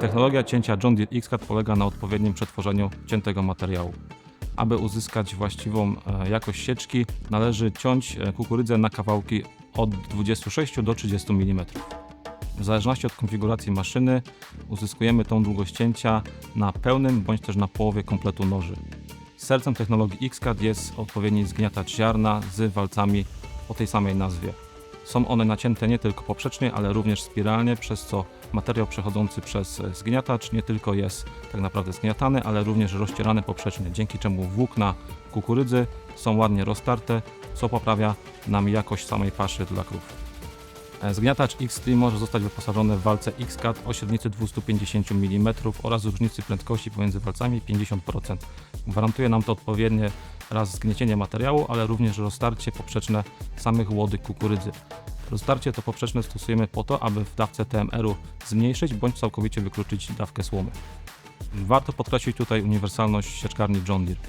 Technologia cięcia John Deere X-Cut polega na odpowiednim przetworzeniu ciętego materiału. Aby uzyskać właściwą e, jakość sieczki, należy ciąć e, kukurydzę na kawałki od 26 do 30 mm. W zależności od konfiguracji maszyny uzyskujemy tą długość cięcia na pełnym bądź też na połowie kompletu noży. Sercem technologii X-Cut jest odpowiedni zgniatacz ziarna z walcami o tej samej nazwie. Są one nacięte nie tylko poprzecznie, ale również spiralnie, przez co materiał przechodzący przez e, zgniatacz nie tylko jest tak naprawdę zgniatany, ale również rozcierany poprzecznie, dzięki czemu włókna kukurydzy są ładnie roztarte, co poprawia nam jakość samej paszy dla krów. E, Zgniatacz X3 może zostać wyposażony w walce X-Cut o średnicy 250 mm oraz różnicy prędkości pomiędzy walcami 50%. Gwarantuje nam to odpowiednie raz zgniecienie materiału, ale również roztarcie poprzeczne samych łodyg kukurydzy. Roztarcie to poprzeczne stosujemy po to, aby w dawce TMR-u zmniejszyć bądź całkowicie wykluczyć dawkę słomy. Warto podkreślić tutaj uniwersalność sieczkarni John Deere.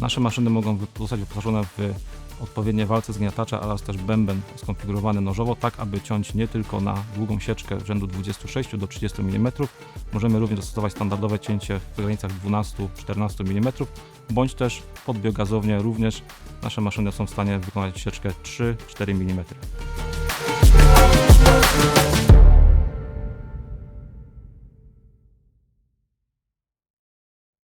Nasze maszyny mogą zostać wyposażone w odpowiednie walce zgniatacza oraz też bęben skonfigurowany nożowo, tak aby ciąć nie tylko na długą sieczkę rzędu 26 do 30 mm, możemy również zastosować standardowe cięcie w granicach 12-14 mm, bądź też pod biogazownię również nasze maszyny są w stanie wykonać sieczkę 3-4 mm.